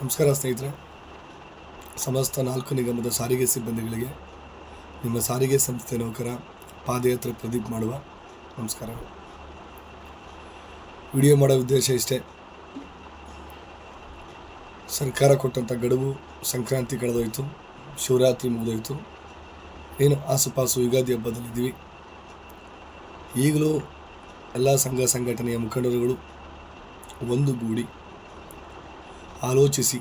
ನಮಸ್ಕಾರ ಸ್ನೇಹಿತರೆ. ಸಮಸ್ತ ನಾಲ್ಕು ನಿಗಮದ ಸಾರಿಗೆ ಸಿಬ್ಬಂದಿಗಳಿಗೆ, ನಿಮ್ಮ ಸಾರಿಗೆ ಸಂಸ್ಥೆ ನೌಕರ ಪಾದಯಾತ್ರೆ ಪ್ರದೀಪ್ ಮಾಡುವ ನಮಸ್ಕಾರ. ವಿಡಿಯೋ ಮಾಡೋ ಉದ್ದೇಶ ಇಷ್ಟೇ. ಸರ್ಕಾರ ಕೊಟ್ಟಂಥ ಗಡುವು ಸಂಕ್ರಾಂತಿ ಕಳೆದೋಯ್ತು, ಶಿವರಾತ್ರಿ ಮುಗಿದೋಯ್ತು. ಏನು ಆಸುಪಾಸು ಯುಗಾದಿ ಹಬ್ಬದಲ್ಲಿದ್ದೀವಿ. ಈಗಲೂ ಎಲ್ಲ ಸಂಘ ಸಂಘಟನೆಯ ಮುಖಂಡರುಗಳು ಒಂದುಗೂಡಿ ಆಲೋಚಿಸಿ,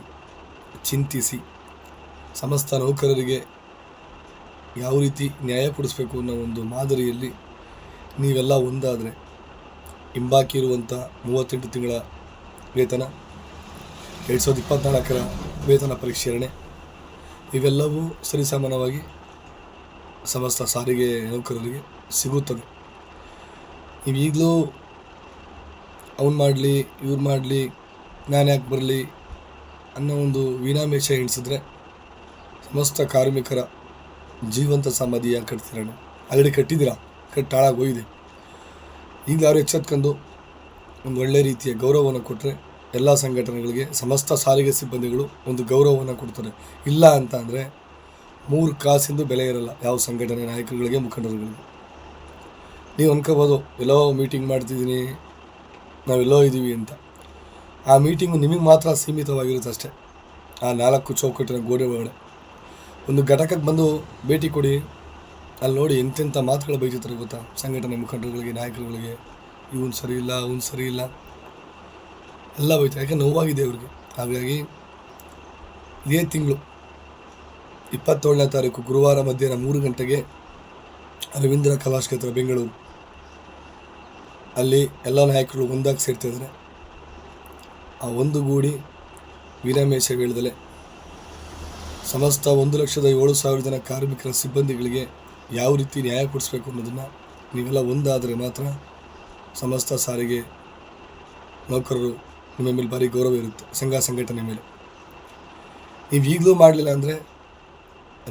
ಚಿಂತಿಸಿ. ಸಮಸ್ತ ನೌಕರರಿಗೆ ಯಾವ ರೀತಿ ನ್ಯಾಯ ಕೊಡಿಸ್ಬೇಕು ಅನ್ನೋ ಒಂದು ಮಾದರಿಯಲ್ಲಿ ನೀವೆಲ್ಲ ಒಂದಾದರೆ, ಹಿಂಬಾಕಿ ಇರುವಂಥ ಮೂವತ್ತೆಂಟು ತಿಂಗಳ ವೇತನ, ಎರಡು ಸಾವಿರದ ಇಪ್ಪತ್ತ್ನಾಲ್ಕರ ವೇತನ ಪರಿಷ್ಕರಣೆ ಇವೆಲ್ಲವೂ ಸರಿಸಮಾನವಾಗಿ ಸಮಸ್ತ ಸಾರಿಗೆ ನೌಕರರಿಗೆ ಸಿಗುತ್ತದೆ. ನೀವು ಈಗಲೂ ಅವ್ನು ಮಾಡಲಿ, ಇವ್ರು ಮಾಡಲಿ, ನಾನು ಯಾಕೆ ಬರಲಿ ಅನ್ನೋ ಒಂದು ವೀಣಾಮೇಷ ಎಣಿಸಿದ್ರೆ ಸಮಸ್ತ ಕಾರ್ಮಿಕರ ಜೀವಂತ ಸಮಾಧಿ ಯಾಕೆ ಕಟ್ತೀರಣ್ಣ ಆಲ್ರೆಡಿ ಕಟ್ಟಿದ್ದೀರಾ? ಕಟ್ಟಿ ಹಾಳಾಗಿ ಹೋಗಿದೆ. ಈಗ ಯಾರು ಎಚ್ಚೆತ್ಕೊಂಡು ಒಂದು ಒಳ್ಳೆ ರೀತಿಯ ಗೌರವವನ್ನು ಕೊಟ್ಟರೆ ಎಲ್ಲ ಸಂಘಟನೆಗಳಿಗೆ, ಸಮಸ್ತ ಸಾರಿಗೆ ಸಿಬ್ಬಂದಿಗಳು ಒಂದು ಗೌರವವನ್ನು ಕೊಡ್ತಾರೆ. ಇಲ್ಲ ಅಂತ ಅಂದರೆ ಮೂರು ಕಾಸಿಂದು ಬೆಲೆ ಇರಲ್ಲ ಯಾವ ಸಂಘಟನೆ ನಾಯಕರುಗಳಿಗೆ, ಮುಖಂಡರುಗಳಿಗೆ. ನೀವು ಅನ್ಕೋಬೋದು ಎಲ್ಲೋ ಮೀಟಿಂಗ್ ಮಾಡ್ತಿದ್ದೀನಿ, ನಾವೆಲ್ಲೋ ಇದ್ದೀವಿ ಅಂತ. ಆ ಮೀಟಿಂಗು ನಿಮಗೆ ಮಾತ್ರ ಸೀಮಿತವಾಗಿರುತ್ತೆ ಅಷ್ಟೇ ಆ ನಾಲ್ಕು ಚೌಕಟ್ಟಿನ ಗೋಡೆ ಒಳಗಡೆ. ಒಂದು ಘಟಕಕ್ಕೆ ಬಂದು ಭೇಟಿ ಕೊಡಿ. ಅಲ್ಲಿ ನೋಡಿ ಎಂತೆಂಥ ಮಾತುಗಳು ಬೈತಿರ್ತಾರೆ ಗೊತ್ತಾ? ಸಂಘಟನೆ ಮುಖಂಡರುಗಳಿಗೆ, ನಾಯಕರುಗಳಿಗೆ. ಇವನು ಸರಿ ಇಲ್ಲ, ಅವನು ಸರಿ ಇಲ್ಲ. ಎಲ್ಲ ಬೈತಾರೆ. ಯಾಕೆ? ನೋವಾಗಿದೆ ಅವ್ರಿಗೆ ಹಾಗಾಗಿ ಇದೇ ತಿಂಗಳು ಇಪ್ಪತ್ತೇಳನೇ ತಾರೀಕು ಗುರುವಾರ ಮಧ್ಯಾಹ್ನ ಮೂರು ಗಂಟೆಗೆ ರವೀಂದ್ರ ಕಲಾಕ್ಷೇತ್ರ ಬೆಂಗಳೂರು. ಅಲ್ಲಿ ಎಲ್ಲ ನಾಯಕರು ಒಂದಾಗಿ ಸೇರ್ತಿದ್ದಾರೆ ಆ ಒಂದುಗೂಡಿ ಹೇಳಿದಲೆ. ಸಮಸ್ತ ಒಂದು ಲಕ್ಷದ ಏಳು ಸಾವಿರ ಜನ ಕಾರ್ಮಿಕರ ಸಿಬ್ಬಂದಿಗಳಿಗೆ ಯಾವ ರೀತಿ ನ್ಯಾಯ ಕೊಡಿಸ್ಬೇಕು ಅನ್ನೋದನ್ನು ನೀವೆಲ್ಲ ಒಂದಾದರೆ ಮಾತ್ರ ಸಮಸ್ತ ಸಾರಿಗೆ ನೌಕರರು ನಿಮ್ಮ ಮೇಲೆ ಭಾರಿ ಗೌರವ ಇರುತ್ತೆ, ಸಂಘ ಸಂಘಟನೆ ಮೇಲೆ. ನೀವು ಈಗಲೂ ಮಾಡಲಿಲ್ಲ ಅಂದರೆ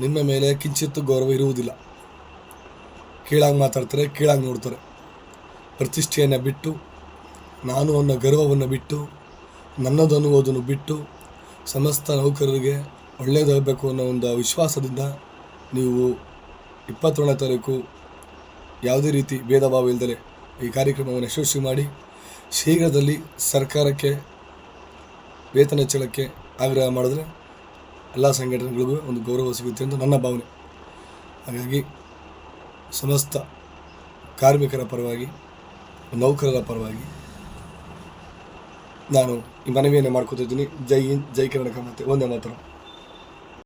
ನಿಮ್ಮ ಮೇಲೆ ಕಿಂಚಿತ್ತು ಗೌರವ ಇರುವುದಿಲ್ಲ. ಕೀಳಾಗಿ ಮಾತಾಡ್ತಾರೆ, ಕೀಳಾಗಿ ನೋಡ್ತಾರೆ. ಪ್ರತಿಷ್ಠೆಯನ್ನು ಬಿಟ್ಟು, ನಾನು ಅನ್ನೋ ಗರ್ವವನ್ನು ಬಿಟ್ಟು ನನ್ನದು ಅನ್ನುವುದನ್ನು ಬಿಟ್ಟು ಸಮಸ್ತ ನೌಕರರಿಗೆ ಒಳ್ಳೆಯದಾಗಬೇಕು ಅನ್ನೋ ಒಂದು ವಿಶ್ವಾಸದಿಂದ ನೀವು ಇಪ್ಪತ್ತೊಂದನೇ ತಾರೀಕು ಯಾವುದೇ ರೀತಿ ಭೇದ ಭಾವ ಇಲ್ಲದೆ ಈ ಕಾರ್ಯಕ್ರಮವನ್ನು ಯಶಸ್ವಿ ಮಾಡಿ ಶೀಘ್ರದಲ್ಲಿ ಸರ್ಕಾರಕ್ಕೆ ವೇತನ ಹೆಚ್ಚಳಕ್ಕೆ ಆಗ್ರಹ ಮಾಡಿದ್ರೆ ಎಲ್ಲ ಸಂಘಟನೆಗಳಿಗೂ ಒಂದು ಗೌರವ ಸಿಗುತ್ತೆ ಅಂತ ನನ್ನ ಭಾವನೆ. ಹಾಗಾಗಿ ಸಮಸ್ತ ಕಾರ್ಮಿಕರ ಪರವಾಗಿ, ನೌಕರರ ಪರವಾಗಿ ನಾನು ಈ ಮನವಿಯನ್ನು ಮಾಡ್ಕೊತಿದ್ದೀನಿ. ಜೈ ಹಿಂದ್ ಜೈ ಕರ್ನಾಟಕ ಮತ್ತೆ ಒಂದೇ ಮಾತ್ರ.